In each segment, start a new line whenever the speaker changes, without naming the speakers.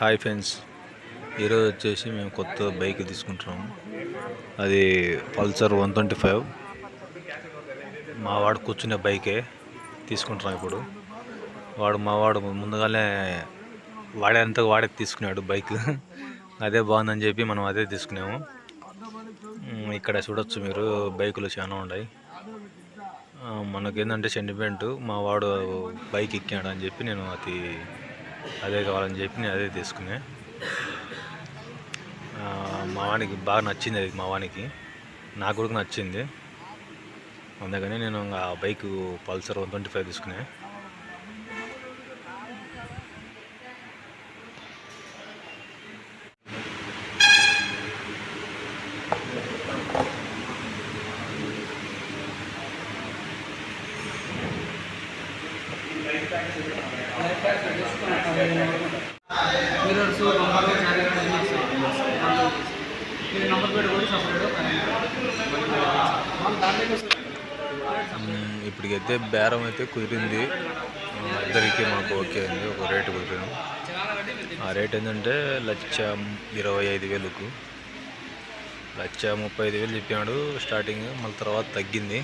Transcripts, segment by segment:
Hi friends. ఈరోజు వచ్చేసి మేము కొత్త బైక్ తీసుకుంటున్నాము. అది పల్సర్ వన్ ట్వంటీ ఫైవ్. మా వాడు కూర్చునే బైకే తీసుకుంటున్నాం ఇప్పుడు. వాడు మా వాడు ముందుగానే వాడేంత వాడే తీసుకున్నాడు బైక్. అదే బాగుందని చెప్పి మనం అదే తీసుకున్నాము. ఇక్కడ చూడొచ్చు మీరు బైకులు చాలా ఉన్నాయి. మనకేందంటే సెంటిమెంట్ మా వాడు బైక్ ఎక్కాడు అని చెప్పి నేను అది అదే కావాలని చెప్పి నేను అదే తీసుకునే. మా వానికి బాగా నచ్చింది అది మా వానికి. నాకు కూడా నచ్చింది. అందుకని నేను ఆ bike Pulsar one twenty five తీసుకునే. ఇప్పటికైతే బేరం అయితే కుదిరింది. ఇద్దరికి మాకు ఓకే అయింది ఒక రేటు కుదిరింది. ఆ రేట్ ఏంటంటే లక్ష ఇరవై ఐదు వేలకు. లక్ష ముప్పై ఐదు వేలు చెప్పాడు స్టార్టింగ్ మళ్ళీ తర్వాత తగ్గింది.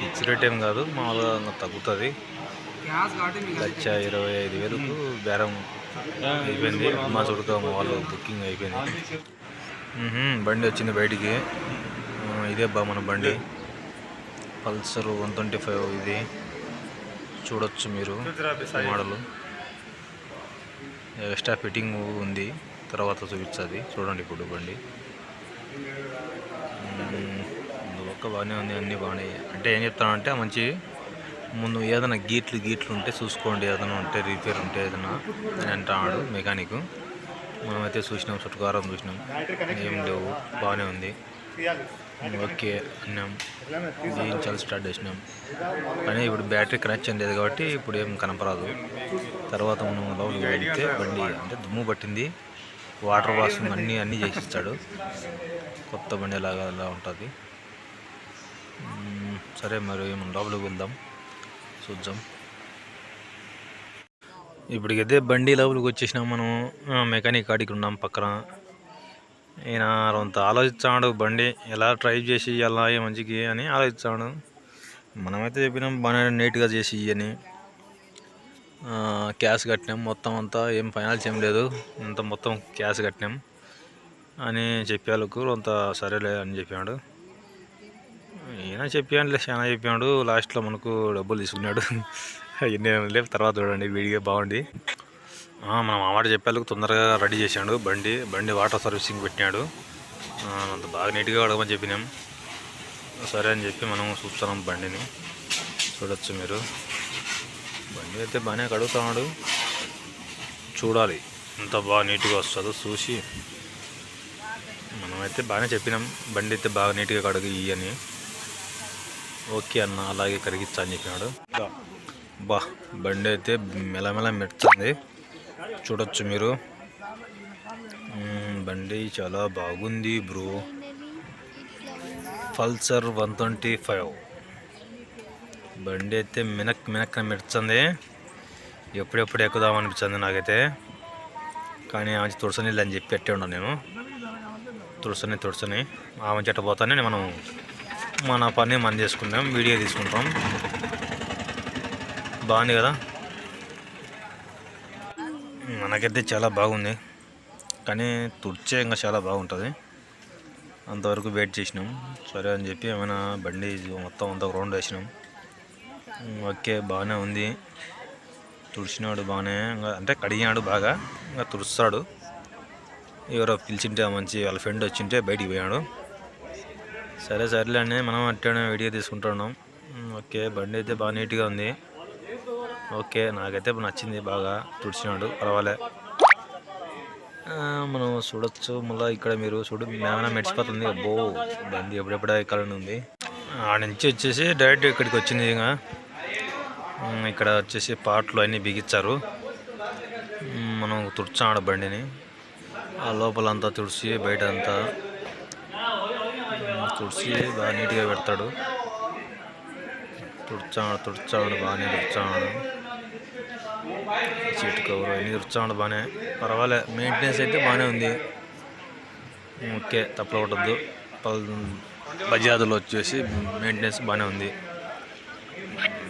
ఫిక్స్ రేట్ ఏం కాదు మామూలుగా తగ్గుతుంది. లక్ష ఇరవై ఐదు వేలకు బేరం అయిపోయింది. మా చుడుక వాళ్ళు బుకింగ్ అయిపోయింది. బండి వచ్చింది బయటికి. ఇదే బా మన బండి. పల్సర్ వన్ ట్వంటీ ఫైవ్ ఇది. చూడొచ్చు మీరు మోడల్. ఎక్స్ట్రా ఫిట్టింగ్ ఉంది. తర్వాత చూపించది చూడండి ఇప్పుడు బండి. ఒక్క బాగానే ఉంది. అన్నీ బాగానే. అంటే ఏం చెప్తానంటే మంచి ముందు ఏదైనా గీట్లు గీట్లు ఉంటే చూసుకోండి ఏదైనా ఉంటే రిపేర్ ఉంటే ఏదైనా అని అంటాడు మెకానిక్ మనమైతే చూసినాం చుట్టుకారం చూసినాం. ఏం లేవు బాగానే ఉంది. ఓకే అన్నాం. జీవించాలి స్టార్ట్ చేసినాం. కానీ ఇప్పుడు బ్యాటరీ కనెక్షన్ లేదు కాబట్టి ఇప్పుడు ఏం కనపరాదు. తర్వాత మనం లోపలికి వెళ్తే బండి అంటే దుమ్ము పట్టింది. వాటర్ వాషింగ్ అన్నీ అన్నీ చేసిస్తాడు కొత్త బండి లాగా అలా ఉంటుంది. సరే మరి మనం లోపలికి వెళ్దాం. చూద్దాం. ఇప్పటికైతే బండి లోపలికి వచ్చేసినాం మనం. మెకానిక్ కాడికి ఉన్నాం పక్కన. ఈయన కొంత ఆలోచిస్తాడు బండి ఎలా డ్రైవ్ చేసి ఎలా ఏ మంచికి అని ఆలోచిస్తాడు మనమైతే చెప్పినాం బాగా నీట్గా చేసి అని క్యాష్ కట్టినాం. మొత్తం అంతా ఏం ఫైనాన్స్ ఏం లేదు. ఇంత మొత్తం క్యాష్ కట్టినాం అని చెప్పేందుకు కొంత సరేలే అని చెప్పాడు. ఈయన చెప్పాడులే చాలా చెప్పాడు లాస్ట్లో మనకు డబ్బులు తీసుకున్నాడు. అవన్నీ లేవు తర్వాత చూడండి వీడియో బాగుండి మనం మన చెప్పేందుకు తొందరగా రెడీ చేశాడు. బండి బండి వాటర్ సర్వీసింగ్ పెట్టినాడు. అంత బాగా నీట్గా అడగమని చెప్పినాం. సరే అని చెప్పి మనం చూస్తున్నాం బండిని. చూడొచ్చు మీరు. బండి అయితే బాగానే కడుగుతున్నాడు. చూడాలి. ఎంత బాగా నీట్గా వస్తుందో చూసి. మనమైతే బాగానే చెప్పినాం. బండి అయితే బాగా నీట్గా కడుగు ఇవి అని ఓకే అన్న అలాగే కరిగిచ్చా అని చెప్పినాడు. బా బండి అయితే మెలమెల మెచ్చింది చూడొచ్చు మీరు. బండి చాలా బాగుంది bro. Pulsar one twenty five. బండి అయితే మినక్ మినక్ మెచ్చింది ఎప్పుడెప్పుడు ఎక్కుదాం అనిపించింది నాకైతే. కానీ ఆమె తుడసని అని చెప్పి పెట్టే ఉన్నాను నేను తుడసని తుడసని ఆమె చెట్ట పోతానే మనం మన పని మనం చేసుకుంటాం వీడియో తీసుకుంటాం. బాగుంది కదా? మనకైతే చాలా బాగుంది. కానీ తుడిచే ఇంకా చాలా బాగుంటుంది. అంతవరకు వెయిట్ చేసినాం. సరే అని చెప్పి ఏమైనా బండి మొత్తం అంతా రౌండ్ వేసినాం. ఓకే బాగానే ఉంది. తుడిచినాడు బాగానే ఇంకా అంటే కడిగినాడు బాగా. ఇంకా తుడుస్తాడు. ఎవరో పిలిచింటే మంచి వాళ్ళ ఫ్రెండ్ వచ్చింటే బయటికి పోయాడు సరే సర్లే అండి మనం అట్టానే వీడియో తీసుకుంటున్నాం. ఓకే బండి అయితే బాగా నీట్గా ఉంది. ఓకే నాకైతే నచ్చింది బాగా తుడిచినాడు పర్వాలే. మనం చూడొచ్చు మళ్ళీ ఇక్కడ మీరు చూడు మేమైనా మెడిచిపోతుంది అబ్బో బండి ఎప్పుడెప్పుడే ఎక్కాలని ఉంది. ఆడ నుంచి వచ్చేసి డైరెక్ట్ ఇక్కడికి వచ్చింది ఇంకా. ఇక్కడ వచ్చేసి పాటలు అన్నీ బిగించారు. మనం తుడిచాడు బండిని. ఆ లోపలంతా తుడిచి బయట అంతా తుడిచి బాగా నీట్గా పెడతాడు. తుడిచాడు తుడిచాడు బాగానే తుడిచాడు. సీట్ కవర్ అన్నీ తుడిచాడు బాగానే పర్వాలే మెయింటెనెన్స్ అయితే బాగానే ఉంది. ఓకే తప్పకూడదు పల్ బజాజ్లో వచ్చేసి మెయింటెనెన్స్ బాగానే ఉంది.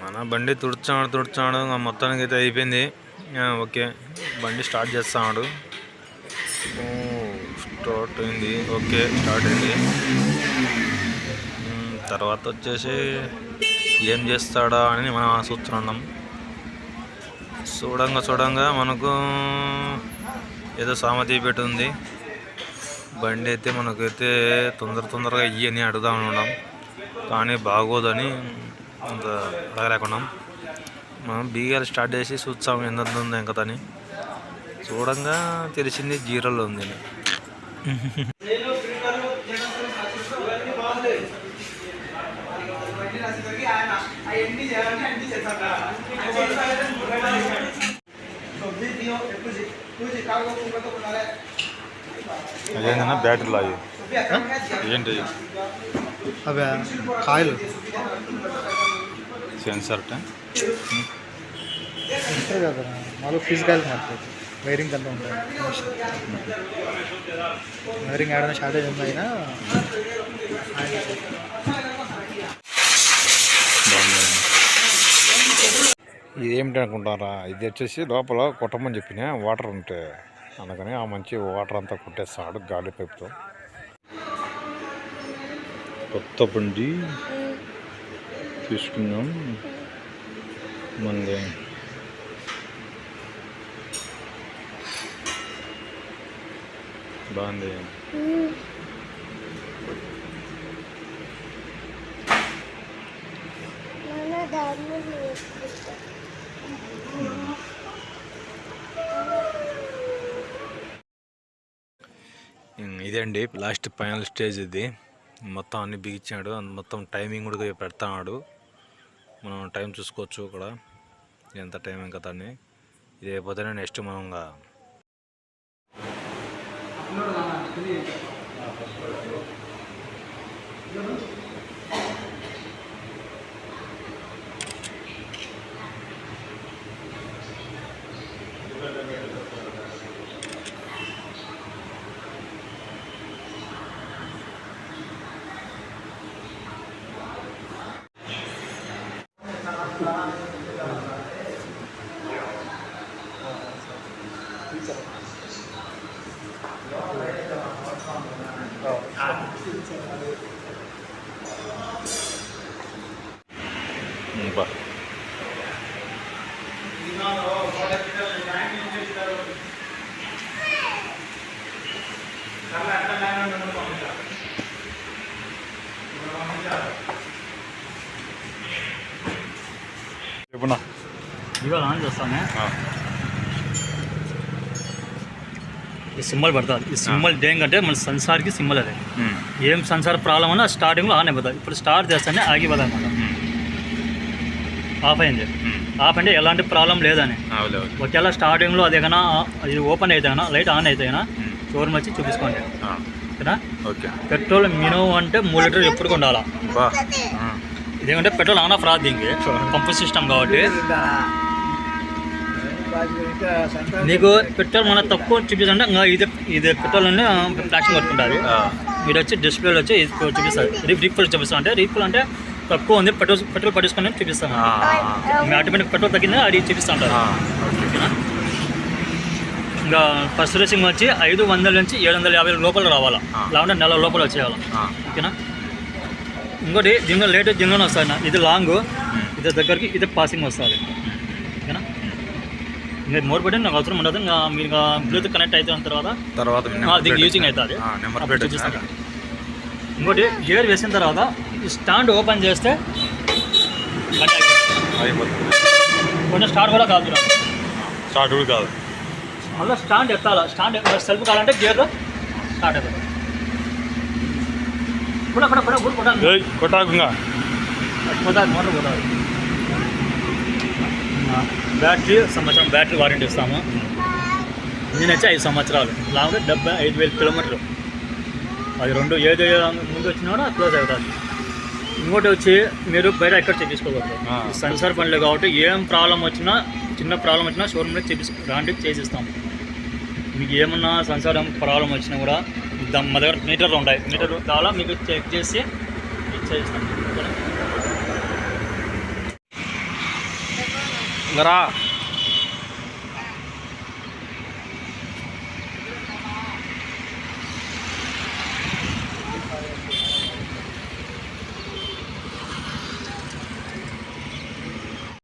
మన బండి తుడిచాడు తుడిచాడు మొత్తానికి అయితే అయిపోయింది. ఓకే. బండి స్టార్ట్ చేస్తాడు. స్టార్ట్ అయింది. ఓకే స్టార్ట్ అయింది. తర్వాత వచ్చేసి ఏం చేస్తాడా అని మనం ఆశిస్తున్నాం చూడంగా చూడంగా మనకు ఏదో సామతి పెట్టి ఉంది. బండి అయితే మనకైతే తొందర తొందరగా ఇయ్యని అడుగుదామని ఉన్నాం కానీ బాగోదని అంత అడగలేకున్నాం. మనం బీగాలు స్టార్ట్ చేసి చూస్తాం ఎంత ఉందో ఇంకా చూడంగా తెలిసింది జీరోలో ఉంది. అదేంటన్నా బ్యాటరీలో అవి ఏంటి?
అవే కాయలు.
సెన్సార్
ఉంటాయి కదా మాలో ఫిజికల్ మారుతుంది వైరింగ్ అంతా ఉంటుంది వైరింగ్ ఏడైనా షార్టేజ్ ఉందైనా
ఇది ఏమిటి అనుకుంటారా ఇది వచ్చేసి లోపల కొట్టమని చెప్పిన వాటర్ ఉంటే అందుకని ఆ మంచి వాటర్ అంతా కొట్టేస్తాడు గాలి పైపుతో. కొత్త పిండి తీసుకున్నాం మళ్ళీ బాగుంది.
మన
ఇదే అండి లాస్ట్ ఫైనల్ స్టేజ్ ఇది. మొత్తం అన్ని బిగించాడు. మొత్తం టైమింగ్ కూడా పెడతాడు మనం టైం చూసుకోవచ్చు ఇక్కడ. ఎంత టైం ఇంకా దాన్ని. ఇది అయిపోతేనే నెక్స్ట్ మనం ఇంకా
అప్లోడ్ ఇది
ఇంకా చెప్పున్నా
ఇవాళ ఆన్ చేస్తాము ఈ సింబల్ పడుతుంది ఈ సింబల్ దేనికంటే మన సెన్సార్కి సింబల్ అది. ఏం సెన్సార్ ప్రాబ్లం అన్నా స్టార్టింగ్లో ఆన్ అయిపోతుంది ఇప్పుడు స్టార్ట్ చేస్తేనే ఆగిపోతుంది అనమాట ఆఫ్ అయింది. ఆఫ్ అంటే ఎలాంటి ప్రాబ్లం లేదని. ఒకవేళ స్టార్టింగ్లో అదే కన్నా ఇది ఓపెన్ అయితే కన్నా లైట్ ఆన్ అయితే కన్నా షోరూమ్ వచ్చి చూపించుకోండి ఓకేనా?
ఓకే.
పెట్రోల్ మినిమం అంటే మూడు లీటర్లు ఎప్పుడు ఉండాలా
బా.
ఇదేమంటే పెట్రోల్ ఆన్ ఆఫ్ రాదు దీనికి. పంపు సిస్టమ్ కాబట్టి. నీకు పెట్రోల్ మన తక్కువ చూపిస్తుంటే ఇంకా ఇది ఇది పెట్రోల్ ఫ్లాషింగ్ కొట్టుకుంటుంది. ఇది వచ్చి డిస్ప్లేలో వచ్చి ఇది చూపిస్తుంది రీ రీఫుల్ చూపిస్తా అంటే రీఫుల్ అంటే తక్కువ ఉంది పెట్రోల్ పెట్రోల్ పట్టించుకొని చూపిస్తాను ఆటోమేటిక్ పెట్రోల్ తగ్గింది అది చూపిస్తా ఉంటారు ఓకేనా? ఇంకా ఫస్ట్ రేసింగ్ వచ్చి ఐదు వందల నుంచి ఏడు వందల యాభై లోపల రావాలా? లేకుంటే నెల లోపల వచ్చేయాలి? ఓకేనా? ఇంకోటి దీనిలో లేట్ దీనిలోనే వస్తుంది నా. ఇది లాంగ్ ఇది దగ్గరికి ఇది పాసింగ్ వస్తుంది. ఓకేనా? ఇంకా మోర్ పడి నాకు అవసరం ఉండదు. ఇంకా మీరు బ్లూటూత్ కనెక్ట్ అయిన తర్వాత
తర్వాత
దీనికి యూజింగ్ అవుతుంది. ఇంకోటి గేర్ వేసిన తర్వాత స్టాండ్ ఓపెన్ చేస్తే కొంచెం స్టార్ట్ కూడా కాదు.
స్టార్ట్ కూడా కాదు.
మళ్ళీ స్టాండ్ ఎత్తాలా? స్టాండ్ సెల్ఫ్ కావాలంటే గేర్లో స్టార్ట్ అవుతుంది కూడా కూడా కూడా మోటార్ పోతుంది బ్యాటరీ సంవత్సరం బ్యాటరీ వారంటీ ఇస్తాము. ఇంజిన్ వచ్చి ఐదు సంవత్సరాలు. లాంగ్ డెబ్బై ఐదు వేల కిలోమీటర్లు. అది రెండు ఏది ముందు వచ్చినా కూడా క్లోజ్ అవుతుంది. ఇంకోటి వచ్చి మీరు బయట ఎక్కడ చెక్ చేసుకోకూడదు
ఆ.
సెన్సార్ పనులు కాబట్టి ఏం ప్రాబ్లం వచ్చినా చిన్న ప్రాబ్లం వచ్చినా షోరూమ్లో చేపి రాండి చేసిస్తాం మీకు ఏమన్నా సంసారం ప్రాబ్లం వచ్చినా కూడా మా దగ్గర మీటర్లు ఉంటాయి. మీటర్లు కావాలా మీకు చెక్ చేసి మీకు చేయిస్తాం ఓకేనా?
ఇంకా రా